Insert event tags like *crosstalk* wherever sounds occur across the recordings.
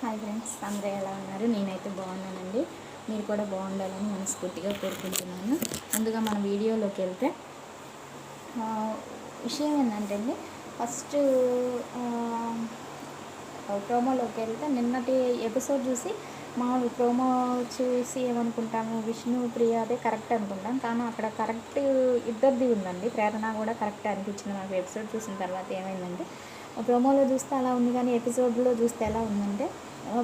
Hi friends అందరూ ఎలా ఉన్నారు? నేనైతే బాగున్నానండి. మీరు కూడా బాగుండాలని మనస్ఫూర్తిగా కోరుకుంటున్నాను. ముందుగా మన వీడియోలోకి వెళ్తే విషయం ఏంటంటే అండి ఫస్ట్ ప్రోమోలోకి వెళ్తే నిన్నటి ఎపిసోడ్ చూసి మామూలు ప్రోమో చూసి ఏమనుకుంటాము? విష్ణు ప్రియ అదే కరెక్ట్ అనుకుంటాం. కానీ అక్కడ కరెక్ట్ ఇద్దరిది ఉందండి. ప్రేరణ కూడా కరెక్ట్ అనిపించింది నాకు ఎపిసోడ్ చూసిన తర్వాత ఏమైందంటే ప్రోమోలో చూస్తే అలా ఉంది కానీ ఎపిసోడ్లో చూస్తే ఎలా ఉందంటే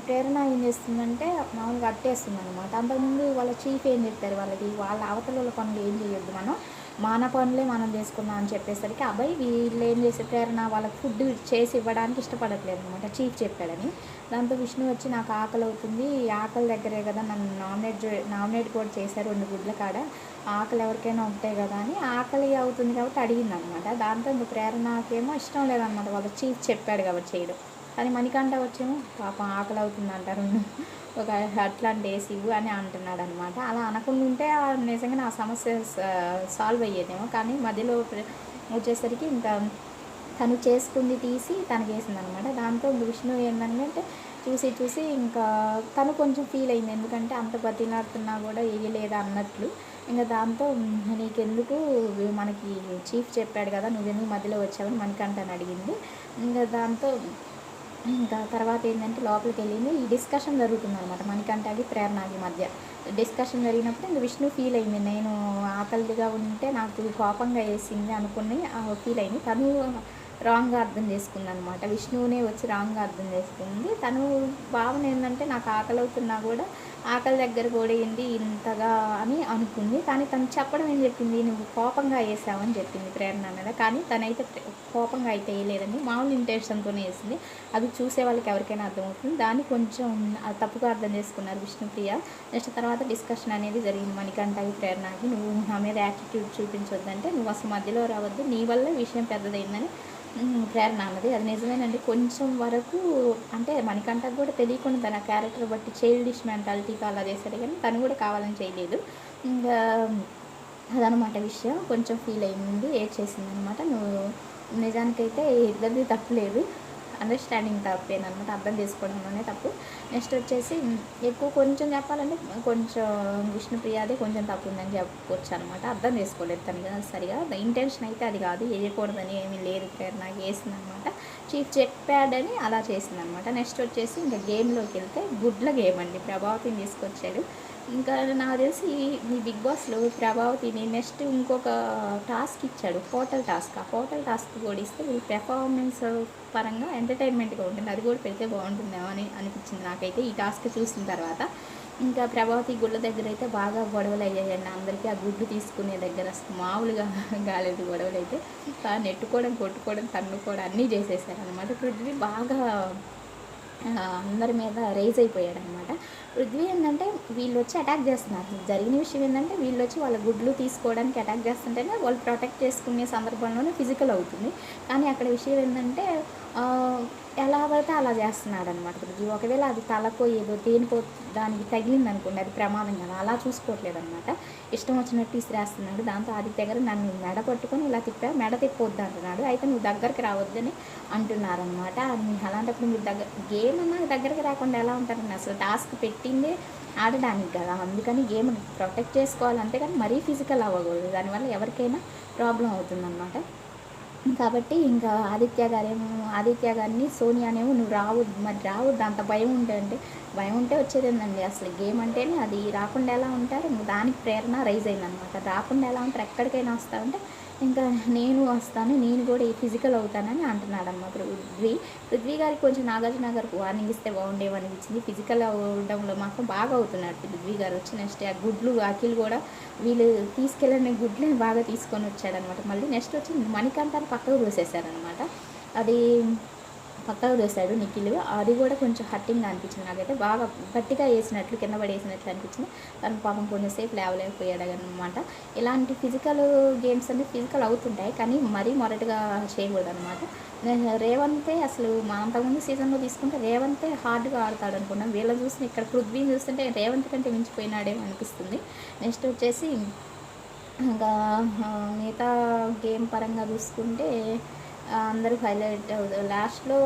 ప్రేరణ ఏం చేస్తుందంటే మామూలుగా అట్టేస్తుంది అనమాట అంతకుముందు వాళ్ళ చీఫ్ ఏం చెప్పారు వాళ్ళకి? వాళ్ళ అవతల వాళ్ళ పనులు ఏం చేయొద్దు మనం. మన పనులే మనం చేసుకుందాం అని చెప్పేసరికి అబ్బాయి వీళ్ళు ఏం చేసే ప్రేరణ? వాళ్ళకి ఫుడ్ చేసి ఇవ్వడానికి ఇష్టపడట్లేదు అనమాట చీఫ్ చెప్పాడని. దాంతో విష్ణు వచ్చి నాకు ఆకలి అవుతుంది. ఈ ఆకలి దగ్గరే కదా నన్ను నామినేట్ నామినేట్ కూడా చేశారు రెండు గుడ్ల కాడ. ఆకలి ఎవరికైనా ఉంటాయి కదా అని ఆకలి అవుతుంది కాబట్టి అడిగింది అనమాట దాంతో ఇంక ప్రేరణకేమో ఇష్టం లేదనమాట వాళ్ళ చీఫ్ చెప్పాడు కాబట్టి చేయడం. కానీ మణికంఠ వచ్చేమో పాపం ఆకలి అవుతుంది అంటారు ఒక అట్లాంటి వేసి ఇవ్వు అని అంటున్నాడు అనమాట అలా అనకుండా ఉంటే ఆ నిజంగా నా సమస్య సాల్వ్ అయ్యేదేమో. కానీ మధ్యలో వచ్చేసరికి ఇంకా తను చేసుకుంది తీసి తనకి వేసింది అనమాట దాంతో విష్ణు ఏంటంటే చూసి చూసి ఇంకా తను కొంచెం ఫీల్ అయింది. ఎందుకంటే అంత బతిలాడుతున్నా కూడా వేయలేదు అన్నట్లు. ఇంకా దాంతో నీకెందుకు మనకి చీఫ్ చెప్పాడు కదా నువ్వెందుకు మధ్యలో వచ్చావని మనకంటని అడిగింది. ఇంకా దాంతో ఇంకా తర్వాత ఏంటంటే లోపలికి వెళ్ళింది. ఈ డిస్కషన్ జరుగుతుంది అనమాట మణికంఠకి ప్రేరణకి మధ్య. డిస్కషన్ జరిగినప్పుడు ఇంకా విష్ణు ఫీల్ అయింది. నేను ఆకలిగా ఉంటే నాకు కోపంగా వేసింది అనుకుని ఫీల్ అయింది. తను రాంగ్గా అర్థం చేసుకుంది అనమాట విష్ణువునే వచ్చి రాంగ్గా అర్థం చేసుకుంది. తను భావన ఏంటంటే నాకు ఆకలి అవుతున్నా కూడా ఆకలి దగ్గర కూడా ఇంతగా అని అనుకుంది. కానీ తను చెప్పడం ఏం చెప్పింది? నువ్వు కోపంగా వేసావని చెప్పింది ప్రేరణ మీద. కానీ తనైతే కోపంగా అయితే వేయలేదండి. మామూలు ఇంటెన్షన్తోనే వేసింది. అది చూసే వాళ్ళకి ఎవరికైనా అర్థమవుతుంది. దాన్ని కొంచెం తప్పుగా అర్థం చేసుకున్నారు విష్ణుప్రియ. నెక్స్ట్ తర్వాత డిస్కషన్ అనేది జరిగింది మణికంఠకి ప్రేరణకి. నువ్వు నా మీద యాటిట్యూడ్ చూపించొద్దంటే నువ్వు అసలు మధ్యలో రావద్దు. నీ వల్ల విషయం పెద్దదైందని ప్రేరణ అన్నది. అది నిజమేనండి. కొంచెం వరకు అంటే మణికంఠకు కూడా తెలియకుండా తన క్యారెక్టర్ బట్టి చైల్డిష్ ఇంకా అలా చేశాడు కానీ తను కూడా కావాలని చేయలేదు. ఇంకా అదనమాట విషయం. కొంచెం ఫీల్ అయింది ఏడ్ చేసింది అనమాట నువ్వు నిజానికైతే ఇద్దరిది తప్పులేదు అండర్స్టాండింగ్ తప్పేనమాట అర్థం చేసుకోవడంలోనే తప్పు. నెక్స్ట్ వచ్చేసి ఎక్కువ కొంచెం చెప్పాలంటే కొంచెం విష్ణుప్రియాదే కొంచెం తప్పు ఉందని చెప్పుకోవచ్చు అనమాట అర్థం చేసుకోలేదు తను కదా సరిగా. ఇంటెన్షన్ అయితే అది కాదు. వేయకూడదని ఏమీ లేదు. ప్రేరణ వేసింది అనమాట చీఫ్ చెప్పాడని అలా చేసింది అనమాట నెక్స్ట్ వచ్చేసి ఇంకా గేమ్లోకి వెళ్తే గుడ్ల గేమ్ అండి. ప్రభావతిని తీసుకొచ్చాడు. ఇంకా నాకు తెలిసి ఈ బిగ్ బాస్లో ప్రభావతిని నెక్స్ట్ ఇంకొక టాస్క్ ఇచ్చాడు హోటల్ టాస్క్. ఆ హోటల్ టాస్క్ కూడా ఇస్తే వీళ్ళు పెర్ఫార్మెన్స్ పరంగా ఎంటర్టైన్మెంట్గా ఉంటుంది. అది కూడా పెడితే బాగుంటుందేమో అని అనిపించింది నాకైతే ఈ టాస్క్ చూసిన తర్వాత. ఇంకా ప్రభావతి గుళ్ళ దగ్గర అయితే బాగా గొడవలు అయ్యాయండి. అందరికీ ఆ గుడ్డు తీసుకునే దగ్గర మామూలుగా *laughs* కాలేదు గొడవలు అయితే బాగా నెట్టుకోవడం కొట్టుకోవడం తన్నుకోవడం అన్నీ చేసేసారు అనమాట పృథ్వీ బాగా అందరి మీద రైజ్ అయిపోయాడు అనమాట పృథ్వీ ఏంటంటే వీళ్ళు వచ్చి అటాక్ చేస్తున్నారు. జరిగిన విషయం ఏంటంటే వీళ్ళు వచ్చి వాళ్ళ గుడ్లు తీసుకోవడానికి అటాక్ చేస్తుంటేనే వాళ్ళు ప్రొటెక్ట్ చేసుకునే సందర్భంలోనే ఫిజికల్ అవుతుంది. కానీ అక్కడ విషయం ఏంటంటే ఎలా పడితే అలా చేస్తున్నాడు అనమాట పృథ్వీ ఒకవేళ అది తలకో ఏదో దేనికో దానికి తగిలింది అనుకోండి అది ప్రమాదం కదా. అలా చూసుకోవట్లేదు అనమాట ఇష్టం వచ్చినట్టు ఇసిరేస్తున్నాడు. దాంతో అది దగ్గర నన్ను మెడ పట్టుకొని ఇలా తిప్పా మెడ తిప్పొద్దు అంటున్నాడు. అయితే నువ్వు దగ్గరికి రావద్దని అంటున్నారనమాట అలాంటప్పుడు మీరు దగ్గర గేమ్ అన్నా దగ్గరికి రాకుండా ఎలా ఉంటారండి? అసలు టాస్క్ పెట్టిందే ఆడడానికి కదా. అందుకని గేమ్ ప్రొటెక్ట్ చేసుకోవాలి కానీ మరీ ఫిజికల్ అవ్వకూడదు. దానివల్ల ఎవరికైనా ప్రాబ్లం అవుతుందన్నమాట. కాబట్టి ఇంకా ఆదిత్య గారేమో ఆదిత్య గారిని సోనియానేమో నువ్వు రావద్దు. మరి రావద్దు. అంత భయం ఉండే అంటే భయం ఉంటే వచ్చేది అసలు గేమ్ అంటేనే అది రాకుండా ఎలా ఉంటారు? దానికి ప్రేరణ రైజ్ అయిందనమాట రాకుండా ఎలా ఉంటారు? ఎక్కడికైనా వస్తామంటే ఇంకా నేను వస్తాను నేను కూడా ఈ ఫిజికల్ అవుతానని అంటున్నాడు అనమాట పృథ్వీ. పృథ్వీ గారికి కొంచెం నాగార్జున గారికి వార్నింగ్ ఇస్తే బాగుండేమనిపించింది ఫిజికల్ అవడంలో మాత్రం బాగా అవుతున్నాడు పృథ్వీ గారు. వచ్చి నెక్స్ట్ ఆ గుడ్లు అఖిల్ కూడా వీళ్ళు తీసుకెళ్ళిన గుడ్లు బాగా తీసుకొని వచ్చాడనమాట మళ్ళీ నెక్స్ట్ వచ్చి మణికంఠాన్ని పక్కకు దూసేశారనమాట అది పక్కకు దోశాడు నిఖిల్. అది కూడా కొంచెం హట్టింగ్గా అనిపించింది నాకైతే. బాగా గట్టిగా వేసినట్లు కింద పడేసినట్లు అనిపించింది. తను పాపం కొంచెంసేపు లేవలేకపోయాడు అనమాట ఇలాంటి ఫిజికల్ గేమ్స్ అన్ని ఫిజికల్ అవుతుంటాయి కానీ మరీ మొరటుగా చేయకూడదు అనమాట రేవంతే అసలు మా అంతకుముందు సీజన్లో తీసుకుంటే రేవంతే హార్డ్గా ఆడతాడు అనుకున్నాం. వీళ్ళని చూసి ఇక్కడ పృథ్వీని చూస్తుంటే రేవంత్ కంటే మించిపోయినాడేమో అనిపిస్తుంది. నెక్స్ట్ వచ్చేసి ఇంకా మిగతా గేమ్ పరంగా చూసుకుంటే అందరూ హైలైట్ అవుతారు లాస్ట్లో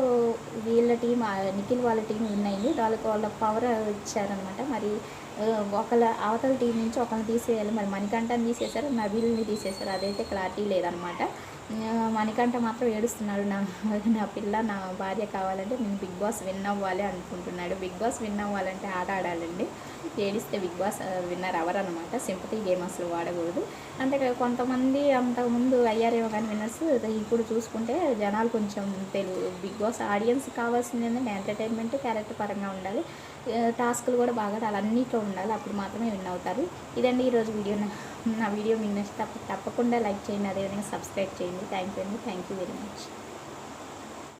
వీళ్ళ టీం నిఖిల్ వాళ్ళ టీం విన్ అయింది. వాళ్ళకి వాళ్ళ పవర్ ఇచ్చారనమాట మరి ఒకళ్ళ అవతల టీం నుంచి ఒకరిని తీసేయాలి. మరి మణికంఠని తీసేశారు? నబీల్ని తీసేశారు? అదైతే క్లారిటీ లేదనమాట. మణికంఠ మాత్రం ఏడుస్తున్నాడు. నా నా పిల్ల నా భార్య కావాలంటే నేను బిగ్ బాస్ విన్ అవ్వాలి అనుకుంటున్నాడు. బిగ్ బాస్ విన్ అవ్వాలంటే ఆట ఆడాలండి. ఏడిస్తే బిగ్ బాస్ విన్నర్ అవ్వరనమాట సింపతి గేమ్ అసలు వాడకూడదు. అంటే కొంతమంది అంతకుముందు అయ్యారేమో కానీ విన్నర్స్ ఇప్పుడు చూసుకుంటే జనాలు కొంచెం తెలుగు బిగ్ బాస్ ఆడియన్స్ కావాల్సింది ఏంటంటే ఎంటర్టైన్మెంట్ క్యారెక్టర్ పరంగా ఉండాలి. టాస్కులు కూడా బాగా ఆడాలి అన్నిట్లో ఉండాలి. అప్పుడు మాత్రమే విన్ అవుతారు. ఇదండి ఈరోజు వీడియో. నా- వీడియో మీకు నచ్చి తప్ప- తప్పకుండా లైక్ చేయండి. అదేవిధంగా సబ్స్క్రైబ్ చేయండి. థ్యాంక్ యూ అండి. Thank you very much.